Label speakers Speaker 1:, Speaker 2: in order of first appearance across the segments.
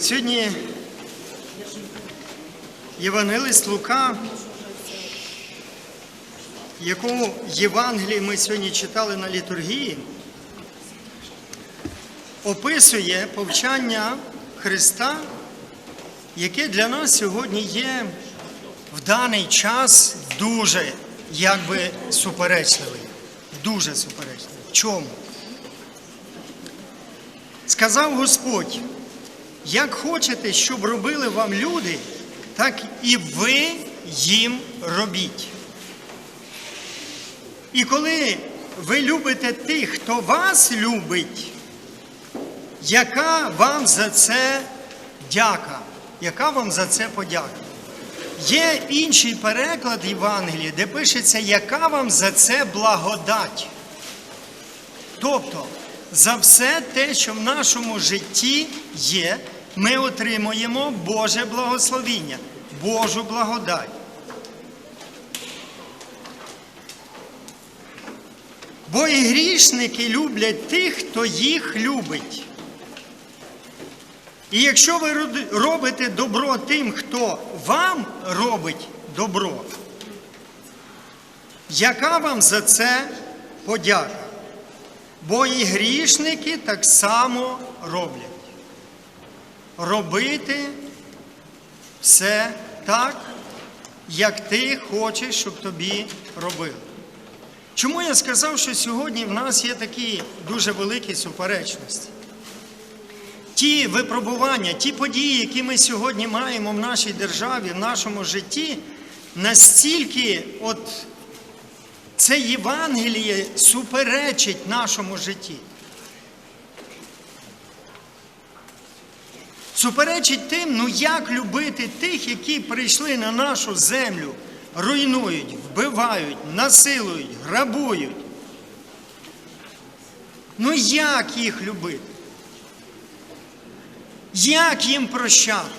Speaker 1: Сьогодні Євангелист Лука, яку Євангелії ми сьогодні читали на літургії, описує повчання Христа, яке для нас сьогодні є в даний час дуже якби суперечливий. Дуже суперечливий. В чому? Сказав Господь, як хочете, щоб робили вам люди, так і ви їм робіть. І коли ви любите тих, хто вас любить, яка вам за це дяка? Яка вам за це подяка? Є інший переклад Євангелія, де пишеться, яка вам за це благодать. Тобто, за все те, що в нашому житті є, ми отримуємо Боже благословіння, Божу благодать. Бо і грішники люблять тих, хто їх любить. І якщо ви робите добро тим, хто вам робить добро, яка вам за це подяка? Бо і грішники так само роблять. Робити все так, як ти хочеш, щоб тобі робили. Чому я сказав, що сьогодні в нас є такі дуже великі суперечності? Ті випробування, ті події, які ми сьогодні маємо в нашій державі, в нашому житті, настільки от це Євангеліє суперечить нашому житті. Суперечить тим, ну як любити тих, які прийшли на нашу землю, руйнують, вбивають, насилують, грабують. Ну як їх любити? Як їм прощати?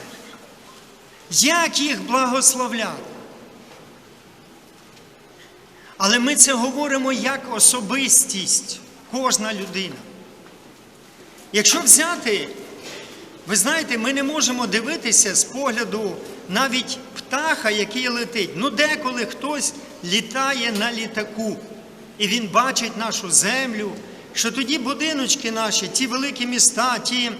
Speaker 1: Як їх благословляти? Але ми це говоримо як особистість, кожна людина. Якщо взяти, ви знаєте, ми не можемо дивитися з погляду навіть птаха, який летить. Ну, деколи хтось літає на літаку, і він бачить нашу землю, що тоді будиночки наші, ті великі міста, ті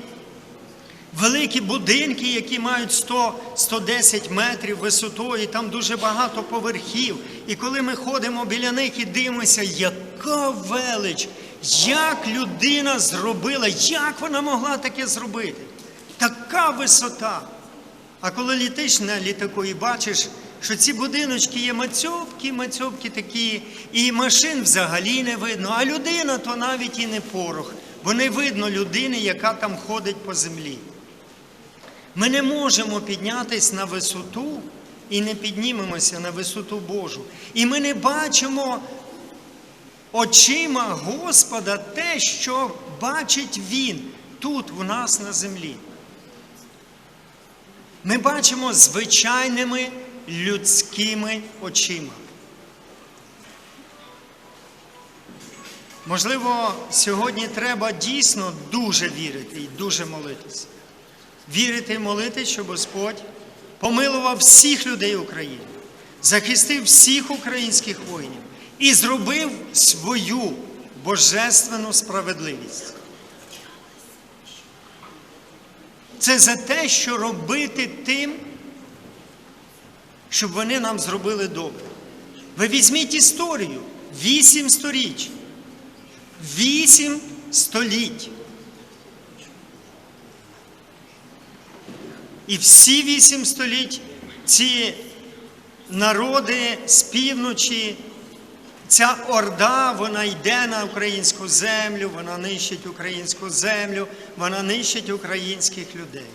Speaker 1: великі будинки, які мають 100-110 метрів висотою, і там дуже багато поверхів. І коли ми ходимо біля них і дивимося, яка велич, як людина зробила, як вона могла таке зробити? Така висота. А коли літиш на літаку і бачиш, що ці будиночки є мацьопки, мацьопки такі, і машин взагалі не видно, а людина то навіть і не порох, бо не видно людини, яка там ходить по землі. Ми не можемо піднятися на висоту і не піднімемося на висоту Божу. І ми не бачимо очима Господа те, що бачить Він тут, у нас на землі. Ми бачимо звичайними людськими очима. Можливо, сьогодні треба дійсно дуже вірити і дуже молитися. Вірити і молитися, щоб Господь помилував всіх людей України, захистив всіх українських воїнів і зробив свою божественну справедливість. Це за те, що робити тим, щоб вони нам зробили добре. Ви візьміть історію вісім сторіч. Вісім століть. І всі вісім століть ці народи з півночі, ця орда, вона йде на українську землю, вона нищить українську землю, вона нищить українських людей.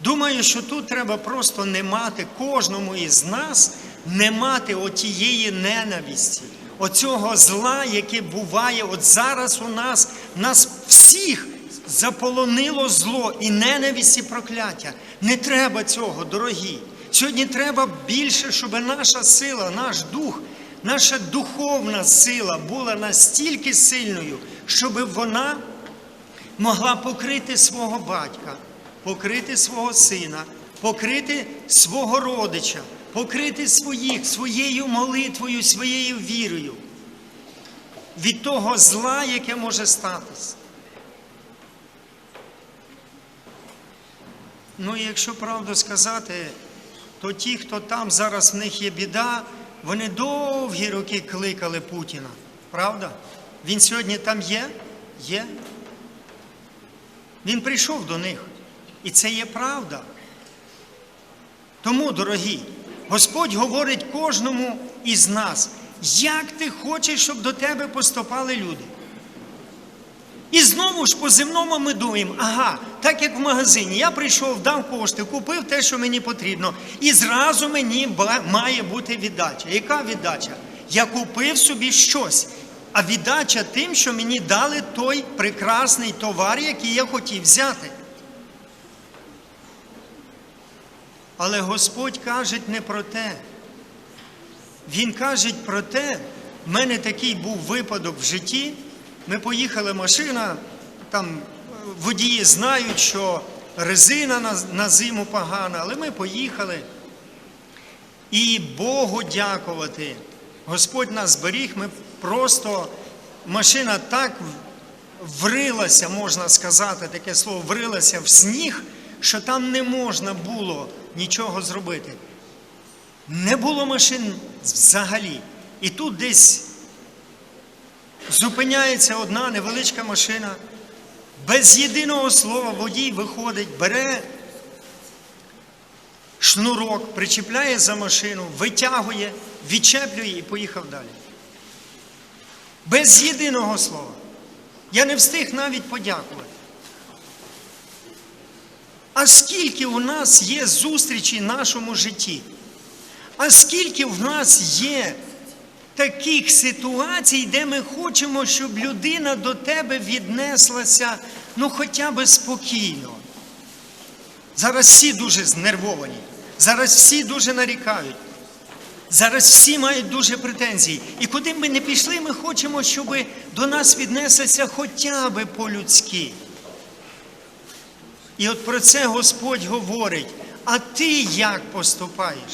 Speaker 1: Думаю, що тут треба просто не мати кожному із нас, не мати отієї ненависті, оцього зла, яке буває от зараз у нас, нас всіх заполонило зло і ненависть і прокляття. Не треба цього, дорогі. Сьогодні треба більше, щоб наша сила, наш дух, наша духовна сила була настільки сильною, щоб вона могла покрити свого батька, покрити свого сина, покрити свого родича, покрити своїх своєю молитвою, своєю вірою від того зла, яке може статись. Ну і якщо правду сказати, то ті, хто там зараз в них є біда, вони довгі роки кликали Путіна. Правда? Він сьогодні там є? Є. Він прийшов до них. І це є правда. Тому, дорогі, Господь говорить кожному із нас, як ти хочеш, щоб до тебе поступали люди. І знову ж по земному ми думаємо, ага, так як в магазині, я прийшов, дав кошти, купив те, що мені потрібно, і зразу мені має бути віддача. Яка віддача? Я купив собі щось, а віддача тим, що мені дали той прекрасний товар, який я хотів взяти. Але Господь каже не про те. Він каже про те, в мене такий був випадок в житті. Ми поїхали машина, там е, водії знають, що резина на, на зиму погана, але ми поїхали. І Богу дякувати. Господь нас зберіг, ми просто машина так врилася, можна сказати, таке слово, врилася в сніг, що там не можна було нічого зробити. Не було машин взагалі. І тут десь зупиняється одна невеличка машина, без єдиного слова водій виходить, бере шнурок, причіпляє за машину, витягує, відчеплює і поїхав далі. Без єдиного слова. Я не встиг навіть подякувати. А скільки у нас є зустрічей в нашому житті? А скільки в нас є таких ситуацій, де ми хочемо, щоб людина до тебе віднеслася ну хоча б спокійно? Зараз всі дуже знервовані, зараз всі дуже нарікають. Зараз всі мають дуже претензії. І куди ми не пішли, ми хочемо, щоб до нас віднеслися хоча б по-людськи. І от про це Господь говорить. А ти як поступаєш?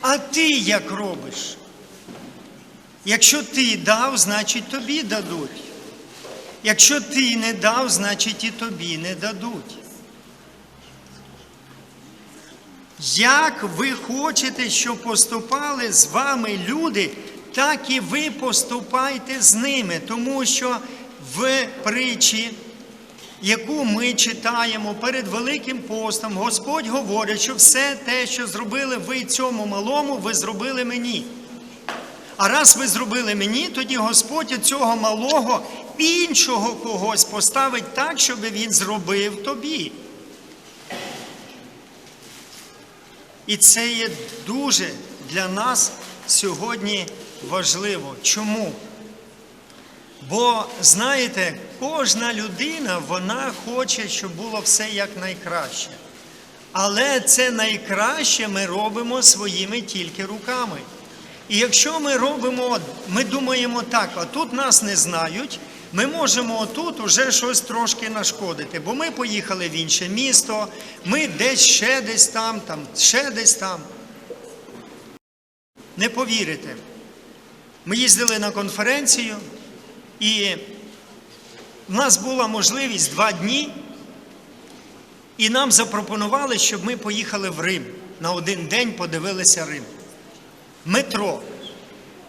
Speaker 1: А ти як робиш? Якщо ти дав, значить тобі дадуть. Якщо ти не дав, значить і тобі не дадуть. Як ви хочете, щоб поступали з вами люди, так і ви поступайте з ними, тому що в притчі, яку ми читаємо перед Великим постом, Господь говорить, що все те, що зробили ви цьому малому, ви зробили мені. А раз ви зробили мені, тоді Господь цього малого іншого когось поставить так, щоб він зробив тобі. І це є дуже для нас сьогодні важливо. Чому? Бо, знаєте, кожна людина вона хоче, щоб було все якнайкраще. Але це найкраще ми робимо своїми тільки руками. І якщо ми робимо, ми думаємо так, а тут нас не знають, ми можемо отут уже щось трошки нашкодити, бо ми поїхали в інше місто, ми десь ще десь там, там ще десь там. Не повірите. Ми їздили на конференцію, і в нас була можливість два дні, і нам запропонували, щоб ми поїхали в Рим. На один день подивилися Рим. Метро.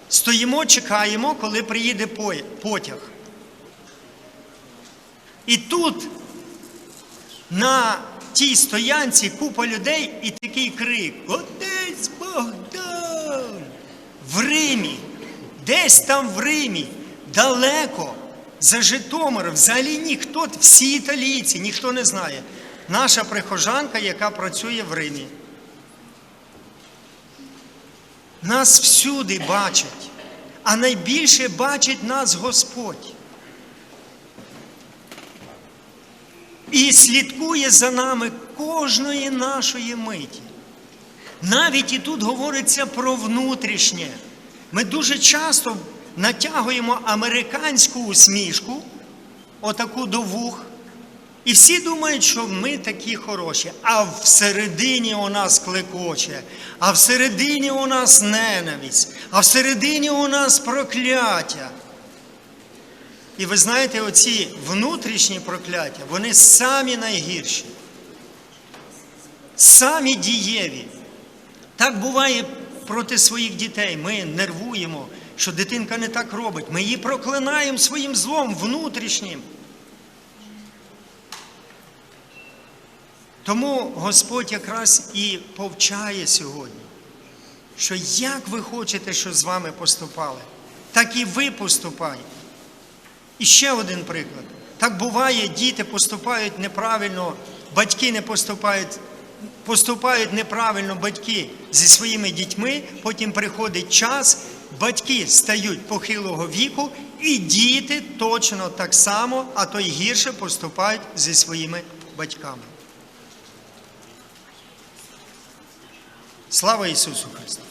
Speaker 1: Стоїмо, чекаємо, коли приїде потяг. І тут на тій стоянці купа людей і такий крик: Отець Богдан! В Римі, десь там в Римі, далеко, за Житомир, взагалі ніхто, всі італійці, ніхто не знає. Наша прихожанка, яка працює в Римі. Нас всюди бачать, а найбільше бачить нас Господь. І слідкує за нами кожної нашої миті. Навіть і тут говориться про внутрішнє. Ми дуже часто натягуємо американську усмішку, отаку до вух, І всі думають, що ми такі хороші, а всередині у нас клекоче, а всередині у нас ненависть, а всередині у нас прокляття. І ви знаєте, оці внутрішні прокляття, вони самі найгірші, самі дієві. Так буває проти своїх дітей. Ми нервуємо, що дитинка не так робить. Ми її проклинаємо своїм злом внутрішнім. Тому Господь якраз і повчає сьогодні, що як ви хочете, що з вами поступали, так і ви поступаєте. І ще один приклад. Так буває, діти поступають неправильно, батьки не поступають, поступають неправильно батьки зі своїми дітьми, потім приходить час, батьки стають похилого віку, і діти точно так само, а то й гірше поступають зі своїми батьками. Слава Ісусу Христу!